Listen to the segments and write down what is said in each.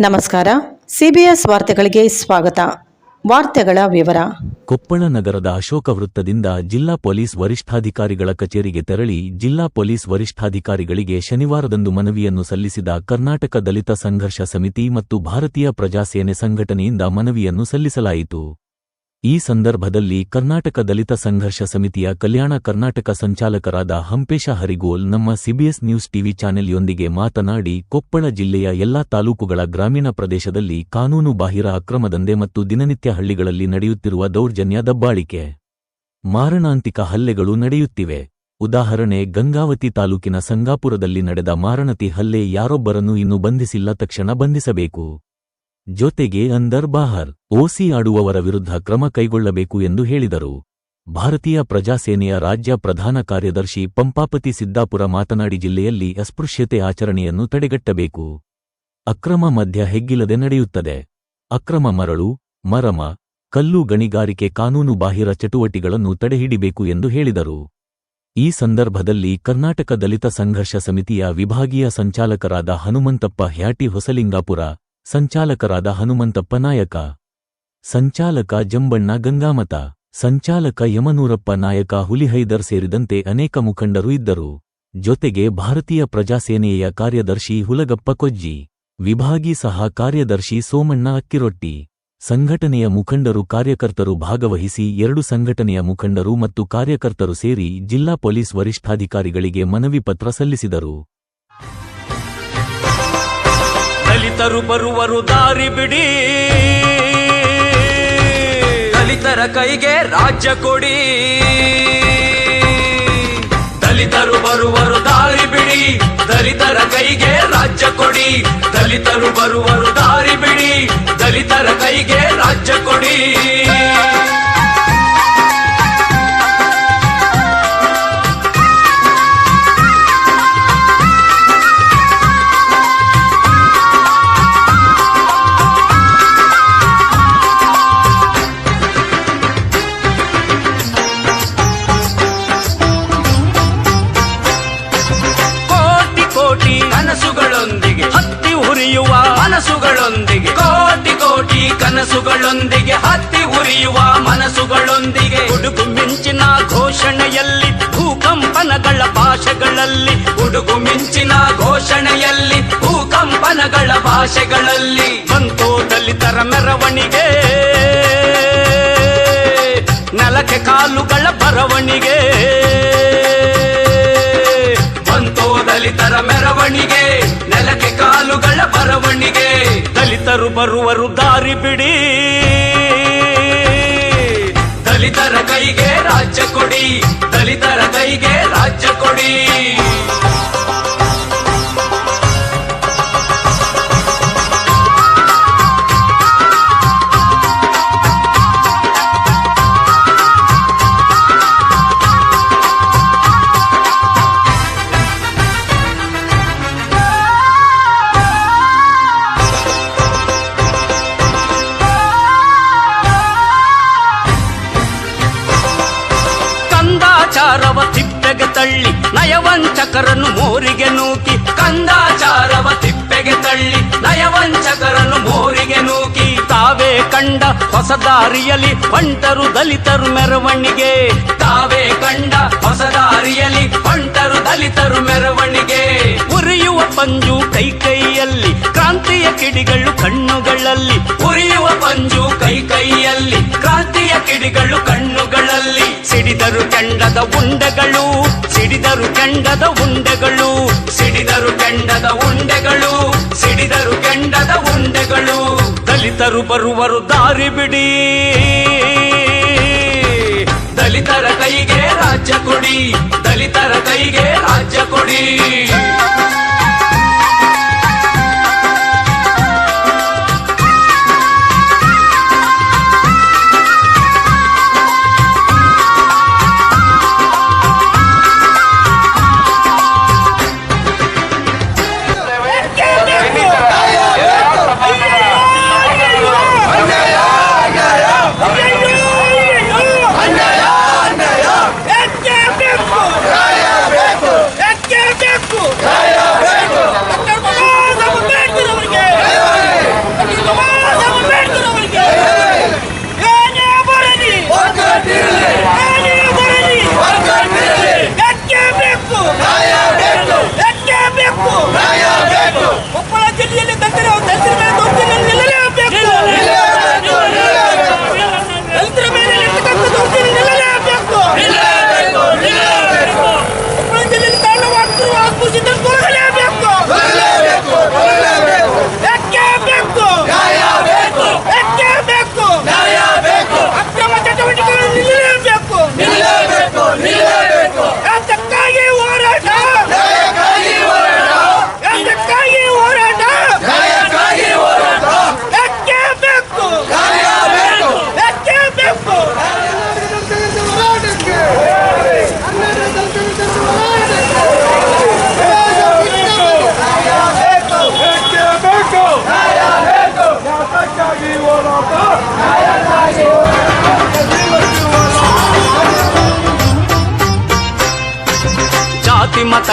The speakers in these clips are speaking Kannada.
ನಮಸ್ಕಾರ. ಸಿಬಿಎಸ್ ವಾರ್ತೆಗಳಿಗೆ ಸ್ವಾಗತ. ವಾರ್ತೆಗಳ ವಿವರ. ಕೊಪ್ಪಳ ನಗರದ ಅಶೋಕ ವೃತ್ತದಿಂದ ಜಿಲ್ಲಾ ಪೊಲೀಸ್ ವರಿಷ್ಠಾಧಿಕಾರಿಗಳ ಕಚೇರಿಗೆ ತೆರಳಿ ಜಿಲ್ಲಾ ಪೊಲೀಸ್ ವರಿಷ್ಠಾಧಿಕಾರಿಗಳಿಗೆ ಶನಿವಾರದಂದು ಮನವಿಯನ್ನು ಸಲ್ಲಿಸಿದ ಕರ್ನಾಟಕ ದಲಿತ ಸಂಘರ್ಷ ಸಮಿತಿ ಮತ್ತು ಭಾರತೀಯ ಪ್ರಜಾಸೇನೆ ಸಂಘಟನೆಯಿಂದ ಮನವಿಯನ್ನು ಸಲ್ಲಿಸಲಾಯಿತು. ಈ ಸಂದರ್ಭದಲ್ಲಿ ಕರ್ನಾಟಕ ದಲಿತ ಸಂಘರ್ಷ ಸಮಿತಿಯ ಕಲ್ಯಾಣ ಕರ್ನಾಟಕ ಸಂಚಾಲಕರಾದ ಹಂಪೇಶ ಹರಿಗೋಲ್ ನಮ್ಮ ಸಿಬಿಎಸ್ ನ್ಯೂಸ್ ಟಿವಿ ಚಾನೆಲ್ಯೊಂದಿಗೆ ಮಾತನಾಡಿ, ಕೊಪ್ಪಳ ಜಿಲ್ಲೆಯ ಎಲ್ಲಾ ತಾಲೂಕುಗಳ ಗ್ರಾಮೀಣ ಪ್ರದೇಶದಲ್ಲಿ ಕಾನೂನು ಬಾಹಿರ ಅಕ್ರಮದಂಧೆ ಮತ್ತು ದಿನನಿತ್ಯ ಹಳ್ಳಿಗಳಲ್ಲಿ ನಡೆಯುತ್ತಿರುವ ದೌರ್ಜನ್ಯ ದಬ್ಬಾಳಿಕೆ. ಮಾರಣಾಂತಿಕ ಹಲ್ಲೆಗಳು ನಡೆಯುತ್ತಿವೆ. ಉದಾಹರಣೆ, ಗಂಗಾವತಿ ತಾಲೂಕಿನ ಸಂಗಾಪುರದಲ್ಲಿ ನಡೆದ ಮಾರಣತಿ ಹಲ್ಲೆ ಯಾರೊಬ್ಬರನ್ನು ಇನ್ನೂ ಬಂಧಿಸಿಲ್ಲ ತಕ್ಷಣ ಬಂಧಿಸಬೇಕು. ಜೊತೆಗೆ ಅಂದರ್ ಬಾಹರ್, ಓಸಿ ಆಡುವವರ ವಿರುದ್ಧ ಕ್ರಮ ಕೈಗೊಳ್ಳಬೇಕು ಎಂದು ಹೇಳಿದರು. ಭಾರತೀಯ ಪ್ರಜಾಸೇನೆಯ ರಾಜ್ಯ ಪ್ರಧಾನ ಕಾರ್ಯದರ್ಶಿ ಪಂಪಾಪತಿ ಸಿದ್ದಾಪುರ ಮಾತನಾಡಿ ಜಿಲ್ಲೆಯಲ್ಲಿ ಅಸ್ಪೃಶ್ಯತೆ ಆಚರಣೆಯನ್ನು ತಡೆಗಟ್ಟಬೇಕು. ಅಕ್ರಮ ಮಧ್ಯ ಹೆಗ್ಗಿಲ್ಲದೆ ನಡೆಯುತ್ತದೆ. ಅಕ್ರಮ ಮರಳು, ಮರಮ, ಕಲ್ಲು ಗಣಿಗಾರಿಕೆ ಕಾನೂನು ಬಾಹಿರ ಚಟುವಟಿಗಳನ್ನು ತಡೆಹಿಡಿಬೇಕು ಎಂದು ಹೇಳಿದರು. ಈ ಸಂದರ್ಭದಲ್ಲಿ ಕರ್ನಾಟಕ ದಲಿತ ಸಂಘರ್ಷ ಸಮಿತಿಯ ವಿಭಾಗೀಯ ಸಂಚಾಲಕರಾದ ಹನುಮಂತಪ್ಪ ಹ್ಯಾಟಿ ಹೊಸಲಿಂಗಾಪುರ ಸಂಚಾಲಕರಾದ ಹನುಮಂತಪ್ಪ ನಾಯಕ ಸಂಚಾಲಕ ಜಂಬಣ್ಣ ಗಂಗಾಮತ. ಸಂಚಾಲಕ ಯಮನೂರಪ್ಪ ನಾಯಕ ಹುಲಿಹೈದರ್ ಸೇರಿದಂತೆ ಅನೇಕ ಮುಖಂಡರು ಇದ್ದರು. ಜೊತೆಗೆ ಭಾರತೀಯ ಪ್ರಜಾಸೇನೆಯ ಕಾರ್ಯದರ್ಶಿ ಹುಲಗಪ್ಪ ಕೊಜ್ಜಿ. ವಿಭಾಗಿ ಸಹ ಕಾರ್ಯದರ್ಶಿ ಸೋಮಣ್ಣ ಅಕ್ಕಿರೊಟ್ಟಿ. ಸಂಘಟನೆಯ ಮುಖಂಡರು ಕಾರ್ಯಕರ್ತರು ಭಾಗವಹಿಸಿ ಎರಡು ಸಂಘಟನೆಯ ಮುಖಂಡರು ಮತ್ತು ಕಾರ್ಯಕರ್ತರು ಸೇರಿ ಜಿಲ್ಲಾ ಪೊಲೀಸ್ ವರಿಷ್ಠಾಧಿಕಾರಿಗಳಿಗೆ ಮನವಿ ಪತ್ರ ಸಲ್ಲಿಸಿದರು. ದಲಿತರು ಬರುವರು ದಾರಿ ಬಿಡಿ. ದಲಿತರ ಕೈಗೆ ರಾಜ್ಯ ಕೊಡಿ. ದಲಿತರು ಬರುವರು ದಾರಿ ಬಿಡಿ. ದಲಿತರ ಕೈಗೆ ರಾಜ್ಯ ಕೊಡಿ. ದಲಿತರು ಬರುವರು ದಾರಿ ಬಿಡಿ. ದಲಿತರ ಕೈಗೆ ರಾಜ್ಯ ಕೊಡಿ. ಕನಸುಗಳೊಂದಿಗೆ ಹತ್ತಿ ಉರಿಯುವ ಮನಸ್ಸುಗಳೊಂದಿಗೆ. ಗುಡುಗು ಮಿಂಚಿನ ಘೋಷಣೆಯಲ್ಲಿ ಭೂಕಂಪನಗಳ ಭಾಷೆಗಳಲ್ಲಿ. ಗುಡುಗು ಮಿಂಚಿನ ಘೋಷಣೆಯಲ್ಲಿ ಭೂಕಂಪನಗಳ ಭಾಷೆಗಳಲ್ಲಿ. ಬಂತು ದಲಿತರ ಮೆರವಣಿಗೆ ನೆಲಕ್ಕೆ ಕಾಲುಗಳ ಬರವಣಿಗೆ. ಬಂತೋ ದಲಿತರ ಮೆರವಣಿಗೆ ನೆಲಕ್ಕೆ ದಲಿತರು ಬರುವರು ದಾರಿ ಬಿಡಿ. ದಲಿತರ ಕೈಗೆ ರಾಜ್ಯ ಕೊಡಿ ದಲಿತರ ಕೈಗೆ ರಾಜ್ಯ ಕೊಡಿ. ತಳ್ಳಿ ನಯವಂಚಕರನ್ನು ಮೋರಿಗೆ ನೂಕಿ ಕಂದಾಚಾರವ ತಿಪ್ಪೆಗೆ ತಳ್ಳಿ ನಯವಂಚಕರನ್ನು ಮೋರಿಗೆ ನೂಕಿ ತಾವೇ ಕಂಡ ಹೊಸ ದಾರಿಯಲ್ಲಿ ಹೊಂಟರು ದಲಿತರು ಮೆರವಣಿಗೆ. ತಾವೇ ಕಂಡ ಹೊಸ ದಾರಿಯಲ್ಲಿ ಹೊಂಟರು ದಲಿತರು ಮೆರವಣಿಗೆ. ಉರಿಯುವ ಪಂಜು ಕೈ ಕೈಯಲ್ಲಿ ಕ್ರಾಂತಿಯ ಕಿಡಿಗಳು ಕಣ್ಣುಗಳಲ್ಲಿ. ಉರಿಯುವ ಪಂಜು ಕೈ ಕೈಯಲ್ಲಿ ಕ್ರಾಂತಿಯ ಕಿಡಿಗಳು ಕಣ್ಣುಗಳಲ್ಲಿ ಸಿಡಿದರು ಚಂಡದ ಉಂಡೆಗಳು, ಸಿಡಿದರು ಚಂಡದ ಉಂಡೆಗಳು, ಸಿಡಿದರು ಚಂಡದ ಉಂಡೆಗಳು, ಸಿಡಿದರು ಚಂಡದ ಉಂಡೆಗಳು. ದಲಿತರು ಬರುವರು ದಾರಿ ಬಿಡಿ. ದಲಿತರ ಕೈಗೆ ರಾಜ್ಯ ಕೊಡಿ, ದಲಿತರ ಕೈಗೆ ರಾಜ್ಯ ಕೊಡಿ.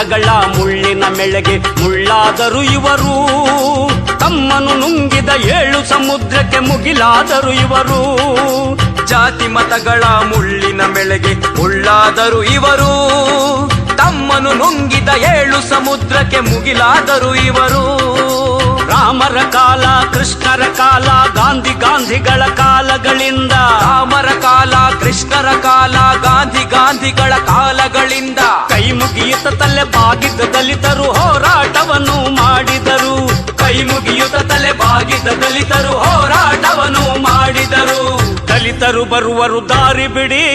ಮತಗಳ ಮುಳ್ಳಿನ ಮೆಳೆಗೆ ಮುಳ್ಳಾದರು ಇವರು. ತಮ್ಮನು ನುಂಗಿದ ಏಳು ಸಮುದ್ರಕ್ಕೆ ಮುಗಿಲಾದರು ಇವರು. ಜಾತಿ ಮತಗಳ ಮುಳ್ಳಿನ ಮೆಳೆಗೆ ಮುಳ್ಳಾದರು ಇವರು. ತಮ್ಮನು ನುಂಗಿದ ಏಳು ಸಮುದ್ರಕ್ಕೆ ಮುಗಿಲಾದರು ಇವರು. ರಾಮರ ಕಾಲ, ಕೃಷ್ಣರ ಕಾಲ, ಗಾಂಧಿ ಗಾಂಧಿಗಳ ಕಾಲಗಳಿಂದ. ರಾಮರ ಕಾಲ, ಕೃಷ್ಣರ ಕಾಲ, ಗಾಂಧಿ ಗಾಂಧಿಗಳ ಕಾಲಗಳಿಂದ. ಕೈ ಮುಗಿಯುತ್ತ ತಲೆ ಬಾಗಿದ ದಲಿತರು ಹೋರಾಟವನ್ನು ಮಾಡಿದರು. ಕೈ ಮುಗಿಯುತ್ತ ತಲೆ ಬಾಗಿದ ದಲಿತರು ಹೋರಾಟವನ್ನು ಮಾಡಿದರು. ದಲಿತರು ಬರುವರು ದಾರಿ ಬಿಡಿ.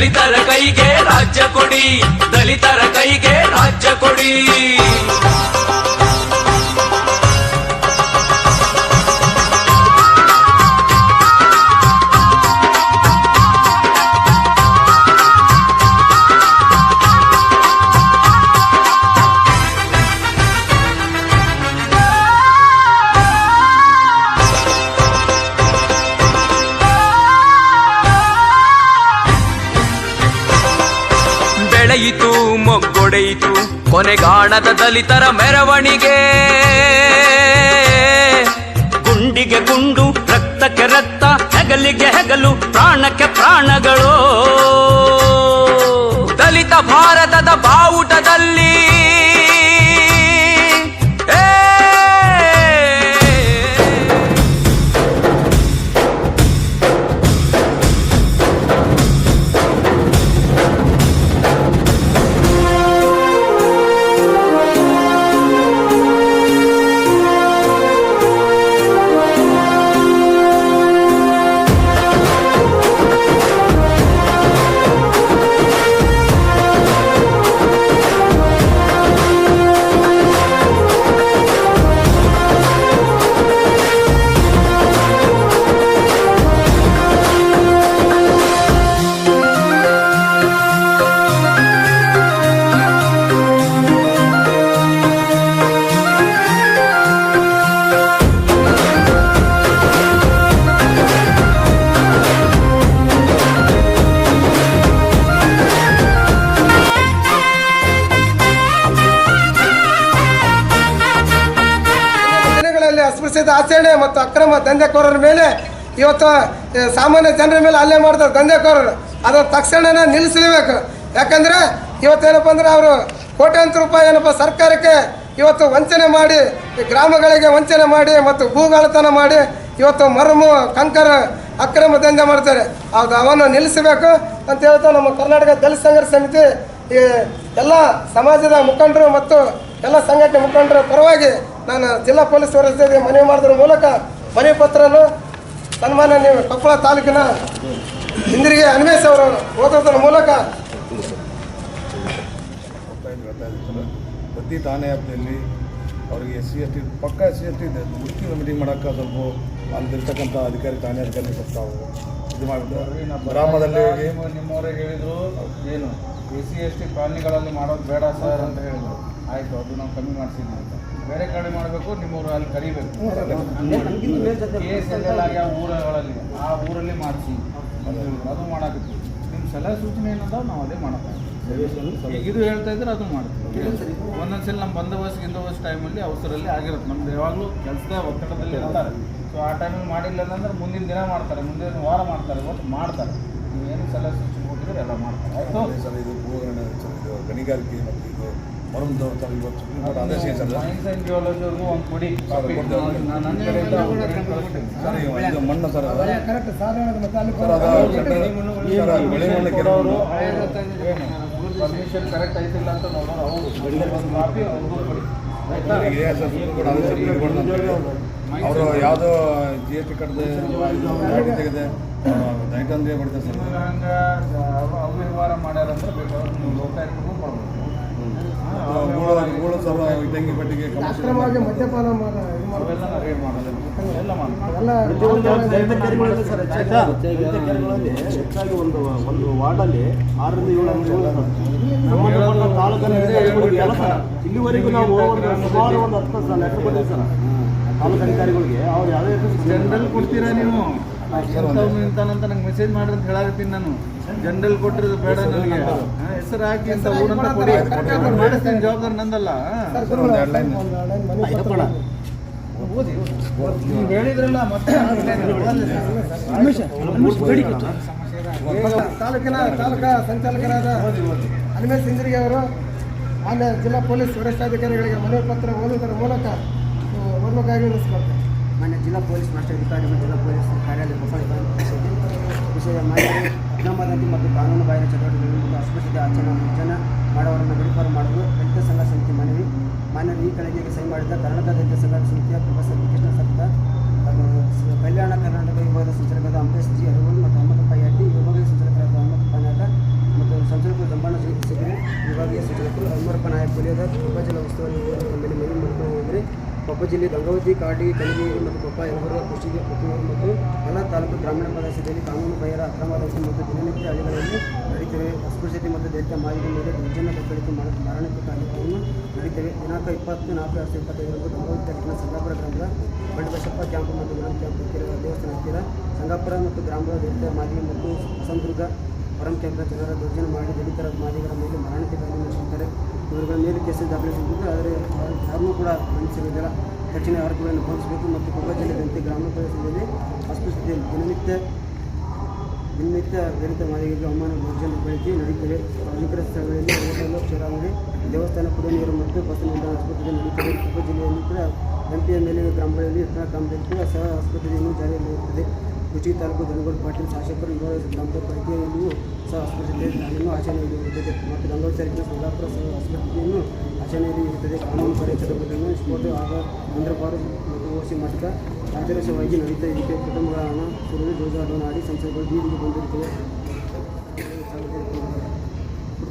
ದಲಿತರ ಕೈಗೆ ರಾಜ್ಯ ಕೊಡಿ ದಲಿತರ ಕೈಗೆ ರಾಜ್ಯ ಕೊಡಿ. ಕೊನೆಗಾಣದ ದಲಿತರ ಮೆರವಣಿಗೆ. ಗುಂಡಿಗೆ ಗುಂಡು ರಕ್ತಕ್ಕೆ ರಕ್ತ ಹೆಗಲಿಗೆ ಹೆಗಲು ಪ್ರಾಣಕ್ಕೆ ಪ್ರಾಣಗಳು. ದಲಿತ ಭಾರತದ ಬಾವುಟದಲ್ಲಿ ಆಚರಣೆ ಮತ್ತು ಅಕ್ರಮ ದಂಧೆಕೋರರ ಮೇಲೆ ಇವತ್ತು ಸಾಮಾನ್ಯ ಜನರ ಮೇಲೆ ಹಲ್ಲೆ ಮಾಡ್ತಾರೆ ದಂಧೆಕೋರರು ಅದನ್ನು ತಕ್ಷಣನೇ ನಿಲ್ಲಿಸಲೇಬೇಕು. ಯಾಕಂದರೆ ಇವತ್ತೇನಪ್ಪ ಅಂದ್ರೆ ಅವರು ಕೋಟ್ಯಾಂತರ ರೂಪಾಯಿ ಏನಪ್ಪ ಸರ್ಕಾರಕ್ಕೆ ಇವತ್ತು ವಂಚನೆ ಮಾಡಿ, ಗ್ರಾಮಗಳಿಗೆ ವಂಚನೆ ಮಾಡಿ ಮತ್ತು ಭೂಗಾಳತನ ಮಾಡಿ ಇವತ್ತು ಮರಮು, ಕಂಕರ ಅಕ್ರಮ ದಂಧೆ ಮಾಡ್ತಾರೆ. ಅದು ಅವನ್ನು ನಿಲ್ಲಿಸಬೇಕು ಅಂತ ಹೇಳ್ತಾ ನಮ್ಮ ಕರ್ನಾಟಕ ದಲಿತ ಸಂಘರ್ಷ ಸಮಿತಿ, ಈ ಎಲ್ಲ ಸಮಾಜದ ಮುಖಂಡರು ಮತ್ತು ಎಲ್ಲ ಸಂಘಟನೆ ಮುಖಂಡರ ಪರವಾಗಿ ನಾನು ಜಿಲ್ಲಾ ಪೊಲೀಸ್ ವರಿಷ್ಠರಿಗೆ ಮನವಿ ಮಾಡಿದ್ರ ಮೂಲಕ ಮನವಿ ಪತ್ರನು ಸನ್ಮಾನ್ಯ ನೀವು ಕೊಪ್ಪಳ ತಾಲೂಕಿನ ಇಂದಿರಿಗೆ ಅನ್ವೇಷ್ ಅವರು ಓದೋದ್ರ ಮೂಲಕ ಪ್ರತಿ ಠಾಣೆ ವ್ಯಾಪ್ತಿಯಲ್ಲಿ ಅವರಿಗೆ ಎಸ್ ಸಿ ಎಸ್ ಟಿ ಪಕ್ಕ ಎಸ್ ಸಿ ಎಸ್ ಟಿ ಇದೆ. ಮುಖ್ಯ ಮೀಟಿಂಗ್ ಮಾಡೋಕ್ಕೆ ಸ್ವಲ್ಪ ಅಲ್ಲಿರ್ತಕ್ಕಂಥ ಅಧಿಕಾರಿ ಠಾಣೆ ಅಧಿಕಾರಿ ಸ್ವಲ್ಪ ಇದು ಮಾಡಿದ್ರು ಗ್ರಾಮದಲ್ಲಿ ನಿಮ್ಮವರೇ ನಿಮ್ಮವರಿಗೆ ಹೇಳಿದ್ರು ಏನು ಎಸ್ ಸಿ ಎಸ್ ಟಿ ಕಾಲನಿಗಳಲ್ಲಿ ಮಾಡೋದು ಬೇಡ ಸರ್ ಅಂತ ಹೇಳಿದ್ರು. ಆಯಿತು ಅದು ನಾವು ಕಮ್ಮಿ ಮಾಡಿಸಿದ್ವಿ ಅಂತ. ಬೇರೆ ಕಡೆ ಮಾಡಬೇಕು ನಿಮ್ಮವರು ಅಲ್ಲಿ ಕರಿಬೇಕು. ಆಗ್ಯಾವ ಊರುಗಳಲ್ಲಿ ಆ ಊರಲ್ಲಿ ಮಾಡಿಸಿ. ಅದು ಮಾಡಾಕತ್ತೀವಿ ನಿಮ್ಮ ಸಲಹೆ ಸೂಚನೆ ಏನದ ನಾವು ಅದೇ ಮಾಡಕ್ಕೆ ಈಗ ಇದು ಹೇಳ್ತಾ ಇದ್ರೆ ಅದು ಮಾಡ್ತೀವಿ. ಒಂದೊಂದ್ಸಲ ನಮ್ಮ ಬಂದೋಬಸ್ತ್ ಗಿಂದೋಬಸ್ತ್ ಟೈಮಲ್ಲಿ ಅವಸರಲ್ಲಿ ಆಗಿರುತ್ತೆ. ನಮ್ದು ಯಾವಾಗಲೂ ಕೆಲಸದ ಒತ್ತಡದಲ್ಲಿ ಇರ್ತಾರೆ. ಸೊ ಆ ಟೈಮಲ್ಲಿ ಮಾಡಿಲ್ಲ ಅಂದ್ರೆ ಮುಂದಿನ ದಿನ ಮಾಡ್ತಾರೆ. ಮುಂದಿನ ವಾರ ಮಾಡ್ತಾರೆ. ಒಟ್ಟು ಮಾಡ್ತಾರೆ. ಏನು ಸಲಹೆ ಸೂಚನೆ ಕೊಟ್ಟಿದ್ರೆ ಎಲ್ಲ ಮಾಡ್ತಾರೆ. ಆಯಿತು? ಸರ್ ಇದು ಗಣಿಗಾರಿಕೆ ಮತ್ತು ಇದು ಸರ್ ಇವತ್ತು ಸುಪ್ರೀಂ ಕೋರ್ಟ್ ಆದೇಶ ಇದೆ ಇದು ಮಣ್ಣು ಸರ್ ಅದು. ಸರ್ ಅದು ಬೆಳೆ ಮಣ್ಣು ಕೆಲವರು ಪರ್ಮಿಷನ್ ಕರೆಕ್ಟ್ ಐತಿಲ್ಲ ಅಂತ ನೋಡೋರು ಅವರು. ಒಂದು ಕಾಪಿ ಅವ್ರಿಗೂ ಕೊಡಿ. ಸರ್ ಸುಪ್ರೀಂ ಕೋರ್ಟ್ ಆದೇಶ ಬಿಡ್ಬಾರ್ದು ಅಂತ ಅವರು ಯಾವುದೋ ಜಿ ಎಸ್ ಟಿ ಕಟ್ಟದೆ ಗಾಡಿ ತೆಗೆದೆ ನೈಟ್ ಅಂದ್ರೆ ಬಿಡ್ತಾರೆ ಸರ್. ಅವ್ಯವಹಾರ ಮಾಡ್ಯಾರಂದ್ರೆ ಬೇಕಾದ್ರೆ ನೀವು ಲೋಕಾಯುಕ್ತಗೂ ಅಕ್ರಮವಾಗಿ ಮದ್ಯಪಾನ ರೇಡ್ ಮಾಡೋದಿಲ್ಲ ಎಲ್ಲ ಹೆಚ್ಚಾಗಿ ಒಂದು ಒಂದು ವಾರ್ಡಲ್ಲಿ ಆರರಿಂದ ಏಳು ಅಂಗಡಿ ಸಂಬಂಧಪಟ್ಟ ತಾಲೂಕಿನ ಅಧಿಕಾರಿಗಳಿಗೆ ಎಲ್ಲ ಇಲ್ಲಿವರೆಗೂ ನಾವು ಸುಮಾರು ಒಂದು ಹತ್ತು ಸಲ ಲೆಟರ್ ಕೊಟ್ಟಿದ್ದೀವಿ ಸರ್ ತಾಲೂಕು ಅಧಿಕಾರಿಗಳಿಗೆ ಅವ್ರು ಯಾವುದೇ ಜನರಲ್ ಕೊಡ್ತೀರಾ ನೀವು? ನಿಂತಾನಂತ ನಂಗೆ ಮೆಸೇಜ್ ಮಾಡ್ರಿ ಅಂತ ಹೇಳಾಕತ್ತೀನಿ ನಾನು. ಜನರಲ್ ಕೊಟ್ಟಿರೋದು ಬೇಡ ನನಗೆ. ಹೆಸರು ಹಾಕಿ ಅಂತ ಊರಂತ ಕೊಡಿ. ಮಾಡಿಸ್ತೀನಿ ಜವಾಬ್ದಾರಿ ನಂದಲ್ಲ. ನೀವು ಹೇಳಿದ್ರಲ್ಲ ಮತ್ತೆ ತಾಲೂಕಿನ ತಾಲೂಕಾ ಸಂಚಾಲಕರಾದ ಹನುಮೇಶ್ ಸಿಂಗರಿಗೆ ಅವರು ಮಾನ್ಯ ಜಿಲ್ಲಾ ಪೊಲೀಸ್ ವರಿಷ್ಠಾಧಿಕಾರಿಗಳಿಗೆ ಮನವಿ ಪತ್ರ ಓದುವುದರ ಮೂಲಕ ಓದಬೇಕಾಗಿ ವಿನಿಸ್ಕೊಳ್ತೇನೆ ಮಾನ್ಯ ಜಿಲ್ಲಾ ಪೊಲೀಸ್ ಮಾಸ್ಟರ್ ಮತ್ತು ಜಿಲ್ಲಾ ಪೊಲೀಸ್ ಕಾರ್ಯಾಲಯ ಕೊಪ್ಪಳ ವಿಷಯ ಮಾಹಿತಿ ಮತ್ತು ಕಾನೂನು ಬಾಹಿರ ಚಟುವಟಿಕೆಗಳು ಮತ್ತು ಅಸ್ಪೃಶ್ಯತೆ ಆಚರಣೆ ಮುಂಚನ ಮಾಡುವವರನ್ನು ಗಡಿಪಾರು ಮಾಡಲು ದಲಿತ ಸಂಘ ಸಮಿತಿ ಮನವಿ. ಮಾನ್ಯ ಈ ಕಳಗೆಗೆ ಸಹಿ ಮಾಡಿದ ಕರ್ನಾಟಕ ದಲಿತ ಸಂಘ ಸಮಿತಿಯ ಪ್ರೊಫೆಸರ್ ಕೃಷ್ಣ ಹಾಗೂ ಕಲ್ಯಾಣ ಕರ್ನಾಟಕ ವಿಭಾಗದ ಸಂಚಾಲಕರಾದ ಅಂಬೇಶ್ ಜಿ ಅರವಲ್ ಮತ್ತು ಹನುಮಂತಪ್ಪ ಯಾಟಿ ವಿಭಾಗೀಯ ಸಂಚಾಲಕರಾದ ಹನುಮಂತಪ್ಪ ನಾಯಕ ಸಂಚಾಲಕರು ಜಂಬಣ್ಣ ಸಿಗರಿ ವಿಭಾಗೀಯ ಸಚಿವರು ಹನುಮರಪ್ಪ ನಾಯಕ್ ಕೊಲಿಯದ ಕೊಪ್ಪ ಜಿಲ್ಲಾ ಉಸ್ತುವಾರಿ ಮೇಲೆ ಮನವಿ ಮಾಡ್ಕೊಂಡು ಹೋದರೆ ಕೊಪ್ಪ ಜಿಲ್ಲೆ ಗಂಗಾವತಿ, ಕಾಡಿ ಕಲಿಗೇರಿ ಮತ್ತು ಕೊಪ್ಪ ಕೃಷಿಗೆ ಕೊತ್ತೂರು ಮತ್ತು ಎಲ್ಲ ತಾಲೂಕು ಗ್ರಾಮೀಣ ಪ್ರದೇಶದಲ್ಲಿ ಕಾನೂನು ಬಾಹಿರ ಅಕ್ರಮದಂತೆ ಮತ್ತು ದಿನನಿತ್ಯ ಹಳ್ಳಿಗಳಲ್ಲಿ ನಡೀತವೆ. ಅಸ್ಪೃಶ್ಯತೆ ಮತ್ತು ದೈತ್ಯ ಮಾಹಿತಿ ಮೇಲೆ ದೌರ್ಜನ್ಯ ದಬ್ಬಳಿಕೆ ಮಾಡ ಮಾರಣಾಂತಿಕ ಕಾರ್ಯಕ್ರಮ ನಡೀತೇವೆ. ದಿನಾಂಕ ಇಪ್ಪತ್ತು ನಾಲ್ಕು ಎರಡು ಸಾವಿರದ ಇಪ್ಪತ್ತೈದರಂದು ಗಂಗಾವತಿ ತಾಲೂಕಿನ ಸಂಗಾಪುರ ಗ್ರಾಮದ ಬಂಡಬಸಪ್ಪ ಕ್ಯಾಂಪ್ ಮತ್ತು ಗ್ರಾಮ ಕ್ಯಾಂಪ್ ದೇವಸ್ಥಾನ ಹತ್ತಿರ ಸಂಗಾಪುರ ಮತ್ತು ಗ್ರಾಮದ ದೈತ್ಯ ಮಾಹಿತಿ ಮತ್ತು ಹೊಸಂದುರ್ಗ ಹೊರಂ ಕ್ಯಾಂಪ್ನ ಜನರ ದೌರ್ಜನ್ಯ ಮಾಡಿ ದಲಿತರ ಮಾದಿಗರ ಮೇಲೆ ಮರಣಕ್ಕೆ ಹಲ್ಲೆ ನಡೆಸುತ್ತಾರೆ. ಇವರುಗಳ ಮೇಲೆ ಕೇಸು ದಾಖಲಿಸಿದ್ದು ಆದರೆ ಯಾರನ್ನೂ ಕೂಡ ಬಂಧಿಸಿರುವುದಿಲ್ಲ ಕಠಿಣ ಆರೋಪಗಳನ್ನು ಬಂಧಿಸಬೇಕು ಮತ್ತು ಕೊಪ್ಪ ಜಿಲ್ಲೆಯಂತೆ ಗ್ರಾಮ ಪ್ರದೇಶದಲ್ಲಿ ಅಸ್ಪೃಶ್ಯತೆ, ದಿನನಿತ್ಯ ದಿನನಿತ್ಯ ದಲಿತ ಮಾದಿಗರಿಗೆ ಅವಮಾನ ದೌರ್ಜನ್ಯ ಬೆಳಗ್ಗೆ ನಡೆಯುತ್ತದೆ ಸಾರ್ವಜನಿಕರ ಸ್ಥಳಗಳಲ್ಲಿ ಹೋಟೆಲ್, ಚುನಾವಣೆ, ದೇವಸ್ಥಾನ ಕುಡಿಯುವ ನೀರು ಮತ್ತು ಬಸ್ ನಿಲ್ದಾಣ ಆಸ್ಪತ್ರೆ ನಡೆಯುತ್ತದೆ ಕೊಪ್ಪ ಜಿಲ್ಲೆಯಲ್ಲಿ ಕೂಡ ಎಂಪಿಯ ಮೇಲೆ ಗ್ರಾಮಗಳಲ್ಲಿ ಇತರ ಗ್ರಾಮದಲ್ಲಿ ಕೂಡ ಸಹ ಆಸ್ಪತ್ರೆಯನ್ನು ಜಾರಿಯಲ್ಲಿರುತ್ತದೆ. ಕುಚಿ ತಾಲೂಕು ದನಗೋಡು ಪಾಟೀಲ್ ಶಾಸಕರು ಯುವ ಗ್ರಾಮದ ಪರಿಧಿಯಲ್ಲಿಯೂ ಸಹ ಆಸ್ಪತ್ರೆ ಆಚರಣೆ ಇರುತ್ತದೆ ಮತ್ತು ಗಂಗೋಡ್ ತಾಲೂಕಿನ ಸೋಲಾಪುರ ಸಹ ಆಸ್ಪತ್ರೆಯನ್ನು ಆಚರಣೆಯಲ್ಲಿ ಇರುತ್ತದೆ ಕಾನೂನು ಪಡೆ ಚಟುವಟಿಕೆಗಳನ್ನು ಸ್ಫೋಟ ಆಗ ಅಂದ್ರಪಾರು ಮತ್ತು ಓಸಿ ಮಠದ ಆದರ್ಶವಾಗಿ ನಡೀತಾ ಇದೆ. ಕುಟುಂಬಗಳ ಹಣ ಸುರಿದು ಜೋಜಾಟವನ್ನು ಆಡಿ ಸಂಸದರು ಬೀದಿಗೆ ಬಂದಿರುತ್ತವೆ.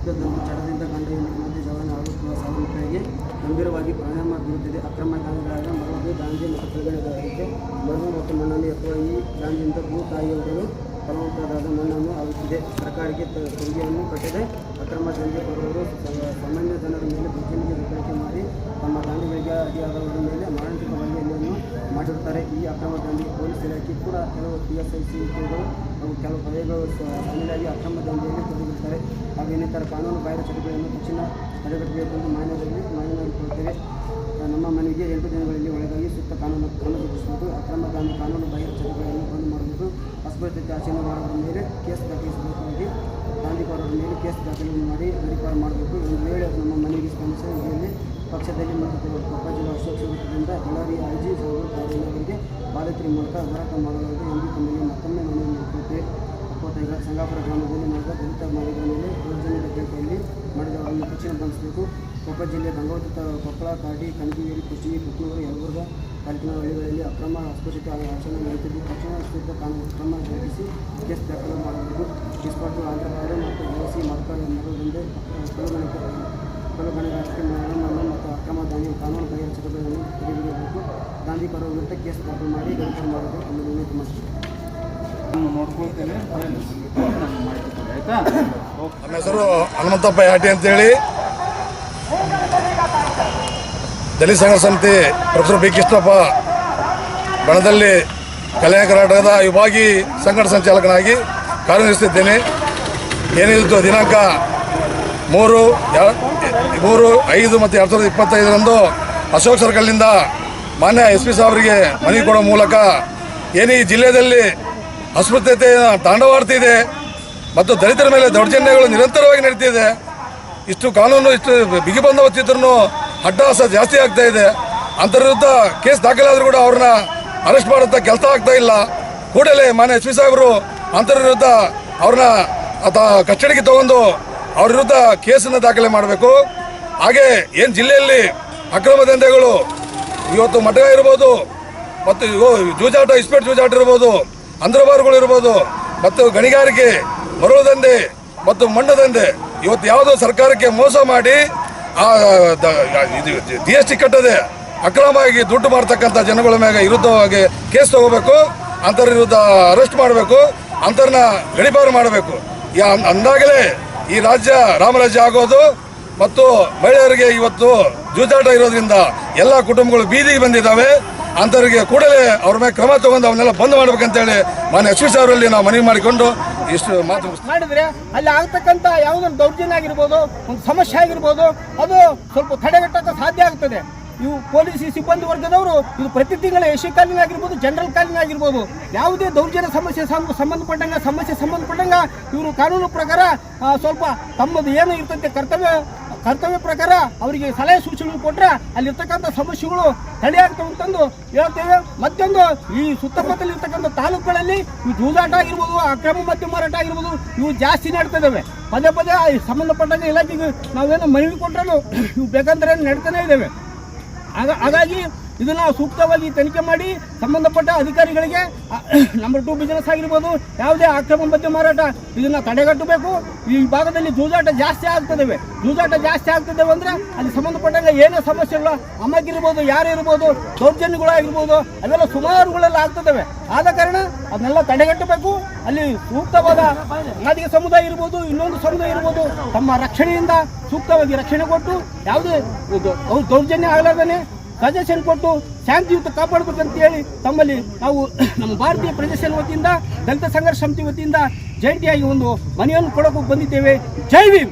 ಹುಡುಕದಂತೆ ಚಟದಿಂದ ಕಂಡು ಮಧ್ಯೆ ಜಗಳನ ಆಗುತ್ತಿರುವ ಸಾರ್ವಜನಿಕರಿಗೆ ಗಂಭೀರವಾಗಿ ಪರಿಣಾಮ ಬೀರುತ್ತಿದೆ ಅಕ್ರಮ ಗಾಂಧಿಗಳಾದ ಮರಳು ಗಾಂಧಿ ಮತ್ತು ಪರಿಗಣನೆಗಾರಕ್ಕೆ ಮರಳು ಮತ್ತು ಮಣ್ಣಲ್ಲಿ ಅಥವಾ ಈ ಗಾಂಧಿಯಿಂದ ಭೂ ತಾಯಿಯವರು ಫಲವತ್ತಾದ ಮಣ್ಣನ್ನು ಆಗುತ್ತಿದೆ. ಸರ್ಕಾರಕ್ಕೆ ತೆರಿಗೆಯನ್ನು ಕಟ್ಟದೆ. ಅಕ್ರಮ ದಂಧೆ ಬರುವವರು ಸಾಮಾನ್ಯ ಜನರ ಮೇಲೆ ಬಿಜೆಪಿಗೆ ದುರ್ಬಳಕೆ ಮಾಡಿ ತಮ್ಮ ಗಾಂಧಿಗಳಿಗೆ ಅಡಿಯಾದವರ ಮೇಲೆ ಮಾರಣಾಂತಿಕ ಹಲ್ಲೆಯನ್ನು ಮಾಡಿರುತ್ತಾರೆ. ಈ ಅಕ್ರಮ ದಂಧೆಗೆ ಪೊಲೀಸ್ ಇಲಾಖೆ ಕೂಡ ಕೆಲವು ಪಿ ಎಸ್ ಐ ಸಿ ಕೆಲವು ಪದವಿಗಳು ಶಾಮೀಲಾಗಿ ಅಕ್ರಮ ದಂಧೆಯಲ್ಲಿ ಹಾಗೂ ಇನ್ನಿತರ ಕಾನೂನು ಬಾಹಿರ ಚಟುವಟಿಕೆಗಳನ್ನು ತಕ್ಷಣ ತಡೆಗಟ್ಟಬೇಕೆಂದು ಮಾನ್ಯದಲ್ಲಿ ಮನವಿ ಕೊಡುತ್ತೇವೆ ನಮ್ಮ ಮನವಿಗೆ ಎಂಟು ದಿನಗಳಲ್ಲಿ ಒಳಗಾಗಿ ಸೂಕ್ತ ಕಾನೂನು ಕ್ರಮ ರೂಪಿಸುವುದು ಅಕ್ರಮ ಕಾನೂನು ಬಾಹಿರ ಚಟುವಟಿಕೆಗಳನ್ನು ಬಂದ್ ಮಾಡುವುದು ಅಸ್ಪೃಶ್ಯತೆ ಆಚರಣೆ ಮಾಡುವುದರ ಮೇಲೆ ಕೇಸ್ ದಾಖಲಿಸಬೇಕಾಗಿ ಗಾಂಧಿಕೋರರ ಮೇಲೆ ಕೇಸ್ ದಾಖಲೆ ಮಾಡಿ ಗಡಿಪಾರು ಮಾಡಬೇಕು. ಒಂದು ವೇಳೆ ನಮ್ಮ ಮನೆಗೆ ಸ್ಪಂದಿಸಿದ ಇದರಲ್ಲಿ ಪಕ್ಷದಲ್ಲಿ ಮತ್ತು ಕೊಪ್ಪ ಜಿಲ್ಲಾ ಅಶೋಕ್ ವೃತ್ತದಿಂದ ಬಳ್ಳಾರಿ ಐಜಿ ಅವರು ಕಾರ್ಯಾಲಯಗಳಿಗೆ ಪಾದಯಾತ್ರೆ ಮೂಲಕ ಹೋರಾಟ ಮಾಡಲಾಗಿದೆ ಎಂದು ತಮಗೆ ಮತ್ತೊಮ್ಮೆ ಮನವಿ ಮಾಡಿಕೊಳ್ಳುತ್ತೇವೆ ಇಪ್ಪತ್ತೈದು ಸಂಗಾಪುರ ಗ್ರಾಮದಲ್ಲಿ ನಡೆದ ದಲಿತ ಮಾಡಿದ ಮೇಲೆ ದೌರ್ಜನ್ಯ ಮಾಡಿದ ಮಾಡಿದವರನ್ನು ತಕ್ಷಣ ಬಂಧಿಸಬೇಕು ಕೊಪ್ಪ ಜಿಲ್ಲೆ ಗಂಗಾವತಿ ಕೊಪ್ಪಳ, ಕಾಡಿ, ಕನಕಗಿರಿ ಕುಷ್ಟಗಿ ಕುಕ್ನೂರು ಯಲಬುರ್ಗ ತಾಲೂಕಿನ ಹಳ್ಳಿಗಳಲ್ಲಿ ಅಕ್ರಮ ಅಸ್ಪೃಶ್ಯತೆ ಆಚರಣೆ ನಡೆಯುತ್ತಿದ್ದು, ತಕ್ಷಣ ಸೂಕ್ತ ಕಾನೂನು ಕ್ರಮ ಜರುಗಿಸಿ ಕೇಸ್ ದಾಖಲು ಮಾಡಬೇಕು. ಕಿಸ್ಪಾಟು ಆಂಧ್ರಪ್ರದೇಶ ಮತ್ತು ಓಸಿ ಮರ್ಕ ಮರದಿಂದ ಕಲುಗಣಿಕೆ ಕಲುಗಣಿಗಾರಿಕೆ ಮರಣ ಮತ್ತು ಅಕ್ರಮ ದಾನಿ ಕಾನೂನು ತಡೆಹಿಡಿಯಬೇಕು ಗಾಂಧಿಪರ ವಿರುದ್ಧ ಕೇಸ್ ದಾಖಲು ಮಾಡಿ ಗಣಿತ ಮಾಡಬೇಕು. ಎಂದು ವಿನಂತಿ ಮಾಡ್ತೀನಿ ನಮ್ಮ ಹೆಸರು ಹನುಮಂತಪ್ಪ ಯಾಟಿ ಅಂತೇಳಿ. ದಲಿತ ಸಂಘ ಸಮಿತಿ ಪ್ರೊಫೆಸರ್ ಬಿ ಕೃಷ್ಣಪ್ಪ ಬಣದಲ್ಲಿ ಕಲ್ಯಾಣ ಕರ್ನಾಟಕದ ವಿಭಾಗಿ ಸಂಘಟ ಸಂಚಾಲಕನಾಗಿ ಕಾರ್ಯನಿರ್ವಹಿಸುತ್ತಿದ್ದೇನೆ. ಏನಿದ್ದು ದಿನಾಂಕ ಮೂರು ಮೂರು, ಐದು ಮತ್ತು ಎರಡು ಸಾವಿರದ ಇಪ್ಪತ್ತೈದರಂದು ಅಶೋಕ್ ಸರ್ಕಲ್ನಿಂದ ಮಾನ್ಯ ಎಸ್ ಪಿ ಸಾಹೇಬರಿಗೆ ಮನವಿ ಕೊಡೋ ಮೂಲಕ ಏನೇ ಈ ಜಿಲ್ಲೆಯಲ್ಲಿ ಅಸ್ಪೃಶ್ಯತೆ ತಾಂಡವಾಡ್ತಿದೆ ಮತ್ತು ದಲಿತರ ಮೇಲೆ ದೌರ್ಜನ್ಯಗಳು ನಿರಂತರವಾಗಿ ನಡೀತಿದೆ. ಇಷ್ಟು ಕಾನೂನು, ಇಷ್ಟು ಬಿಗಿ ಬಂದೋಬಸ್ತಿದ್ರು ಅಡ್ಡಾಸ ಜಾಸ್ತಿ ಆಗ್ತಾ ಇದೆ. ಅಂತರ ವಿರುದ್ಧ ಕೇಸ್ ದಾಖಲಾದರೂ ಕೂಡ ಅವ್ರನ್ನ ಅರೆಸ್ಟ್ ಮಾಡುತ್ತ ಕೆಲಸ ಆಗ್ತಾ ಇಲ್ಲ. ಕೂಡಲೇ ಮಾನ್ಯ ಎಸ್ ಪಿ ಸಾಹೇಬರು ಅಂತರ ವಿರುದ್ಧ ಅವ್ರನ್ನ ಕಸ್ಟಡಿಗೆ ತಗೊಂಡು ಅವ್ರ ವಿರುದ್ಧ ಕೇಸನ್ನು ದಾಖಲೆ ಮಾಡಬೇಕು. ಹಾಗೆ ಏನು ಜಿಲ್ಲೆಯಲ್ಲಿ ಅಕ್ರಮ ದಂಧೆಗಳು ಇವತ್ತು ಮಠ ಇರ್ಬೋದು, ಮತ್ತು ಜೂಜಾಟ, ಇಸ್ಪೇಟ್ ಜೂಜಾಟ ಇರ್ಬೋದು ಅಂದ್ರಬಾರುಗಳು ಇರ್ಬೋದು ಮತ್ತು ಗಣಿಗಾರಿಕೆ ಮರಳು ದಂಧೆ ಮತ್ತು ಮಣ್ಣು ದಂಧೆ ಇವತ್ತು ಯಾವುದೋ ಸರ್ಕಾರಕ್ಕೆ ಮೋಸ ಮಾಡಿ ಆ ಜಿ ಎಸ್ ಟಿ ಕಟ್ಟದೆ ಅಕ್ರಮವಾಗಿ ದುಡ್ಡು ಮಾಡ್ತಕ್ಕಂಥ ಜನಗಳ ಮ್ಯಾಗ ವಿರುದ್ಧವಾಗಿ ಕೇಸ್ ತಗೋಬೇಕು ಅಂತರ ವಿರುದ್ಧ ಅರೆಸ್ಟ್ ಮಾಡಬೇಕು ಅಂತರ್ನ ಗಡಿಪಾರು ಮಾಡಬೇಕು. ಅಂದಾಗಲೇ ಈ ರಾಜ್ಯ ರಾಮರಾಜ್ಯ ಆಗೋದು ಮತ್ತು ಮಹಿಳೆಯರಿಗೆ ಇವತ್ತು ಜೂಜಾಟ ಇರೋದ್ರಿಂದ ಎಲ್ಲ ಕುಟುಂಬಗಳು ಬೀದಿಗೆ ಬಂದಿದ್ದಾವೆ. ಅಂಥವ್ರಿಗೆ ಕೂಡಲೇ ಅವ್ರ ಮೇಲೆ ಕ್ರಮ ತಗೊಂಡು ಅವನ್ನೆಲ್ಲ ಬಂದ್ ಮಾಡ್ಬೇಕಂತೇಳಿ ಮಾನ್ಯ ಎಸ್ ಪಿ ಅವರಲ್ಲಿ ನಾವು ಮನವಿ ಮಾಡಿಕೊಂಡು ಇಷ್ಟು ಮಾತು. ಮಾಡಿದ್ರೆ ಅಲ್ಲಿ ಆಗ್ತಕ್ಕಂಥ ಯಾವುದೊಂದು ದೌರ್ಜನ್ಯ ಆಗಿರ್ಬೋದು, ಒಂದು ಸಮಸ್ಯೆ ಆಗಿರ್ಬೋದು, ಅದು ಸ್ವಲ್ಪ ತಡೆಗಟ್ಟಕ್ಕೆ ಸಾಧ್ಯ ಆಗ್ತದೆ ಇವು ಪೊಲೀಸ್ ಸಿಬ್ಬಂದಿ ವರ್ಗದವರು ಇದು ಪ್ರತಿ ತಿಂಗಳ ಎಸಿ ಕಾಲಿನ ಆಗಿರ್ಬೋದು, ಜನರಲ್ ಕಾಲಿನ ಆಗಿರ್ಬೋದು, ಯಾವುದೇ ದೌರ್ಜನ್ಯ ಸಮಸ್ಯೆ ಸಂಬಂಧಪಟ್ಟಂಗ ಸಮಸ್ಯೆ ಸಂಬಂಧಪಟ್ಟಂಗ ಇವರು ಕಾನೂನು ಪ್ರಕಾರ ಸ್ವಲ್ಪ ತಮ್ಮದು ಏನು ಇರ್ತಂತೆ ಕರ್ತವ್ಯ ಕರ್ತವ್ಯ ಪ್ರಕಾರ ಅವರಿಗೆ ಸಲಹೆ ಸೂಚನೆಗಳು ಕೊಟ್ಟರೆ ಅಲ್ಲಿರ್ತಕ್ಕಂಥ ಸಮಸ್ಯೆಗಳು ತಡೆಯಾಗ್ತವೆ ಅಂತಂದು ಹೇಳ್ತೇವೆ. ಮತ್ತೊಂದು, ಈ ಸುತ್ತಮುತ್ತಲಿರ್ತಕ್ಕಂಥ ತಾಲೂಕುಗಳಲ್ಲಿ ಈ ಜೂಜಾಟ ಆಗಿರ್ಬೋದು, ಅಕ್ರಮ ಮದ್ಯ ಮಾರಾಟ ಆಗಿರ್ಬೋದು, ಇವು ಜಾಸ್ತಿ ನಡ್ತಿದ್ದಾವೆ ಪದೇ ಪದೇ ಈ ಸಂಬಂಧಪಟ್ಟಂಗೆ ಇಲಾಖೆಗೆ ನಾವೇನು ಮನವಿ ಕೊಟ್ಟರೂ ಇವು ಬೇಕಂದ್ರೆ ನಡ್ತಾನೆ ಇದ್ದೇವೆ ಹಾಗಾಗಿ ಇದನ್ನ ಸೂಕ್ತವಾಗಿ ತನಿಖೆ ಮಾಡಿ ಸಂಬಂಧಪಟ್ಟ ಅಧಿಕಾರಿಗಳಿಗೆ ನಂಬರ್ ಟು ಬಿಸ್ನೆಸ್ ಆಗಿರ್ಬೋದು, ಯಾವುದೇ ಅಕ್ರಮ ಮದ್ಯ ಮಾರಾಟ ಇದನ್ನ ತಡೆಗಟ್ಟಬೇಕು. ಈ ಭಾಗದಲ್ಲಿ ಜೂಜಾಟ ಜಾಸ್ತಿ ಆಗ್ತದವೆ. ಜೂಜಾಟ ಜಾಸ್ತಿ ಆಗ್ತದವೆ ಅಂದ್ರೆ ಅಲ್ಲಿ ಸಂಬಂಧಪಟ್ಟಂಗೆ ಏನೇ ಸಮಸ್ಯೆಗಳು ಅಮ್ಮಗಿರ್ಬೋದು ಯಾರು ಇರ್ಬೋದು ದೌರ್ಜನ್ಯಗಳಾಗಿರ್ಬೋದು ಅವೆಲ್ಲ ಸುಮಾರುಗಳೆಲ್ಲ ಆಗ್ತದವೆ. ಆದ ಕಾರಣ ಅದನ್ನೆಲ್ಲ ತಡೆಗಟ್ಟಬೇಕು. ಅಲ್ಲಿ ಸೂಕ್ತವಾದ ನಾದಿಗೆ ಸಮುದಾಯ ಇರ್ಬೋದು, ಇನ್ನೊಂದು ಸಮುದಾಯ ಇರ್ಬೋದು, ತಮ್ಮ ರಕ್ಷಣೆಯಿಂದ ಸೂಕ್ತವಾಗಿ ರಕ್ಷಣೆ ಕೊಟ್ಟು ಯಾವುದೇ ದೌರ್ಜನ್ಯ ಆಗಲಾರ್ದೇ ಸಜೆಷನ್ ಕೊಟ್ಟು ಶಾಂತಿಯುತ ಕಾಪಾಡಬೇಕಂತ ಹೇಳಿ ತಮ್ಮಲ್ಲಿ ನಾವು ನಮ್ಮ ಭಾರತೀಯ ಪ್ರಜೆಷನ್ ವತಿಯಿಂದ, ದಲಿತ ಸಂಘರ್ಷ ಸಮಿತಿ ವತಿಯಿಂದ ಜಯಂತಿಯಾಗಿ ಒಂದು ಮನೆಯನ್ನು ಕೊಡೋಕೆ ಬಂದಿದ್ದೇವೆ. ಜೈ ಭೀಮ್!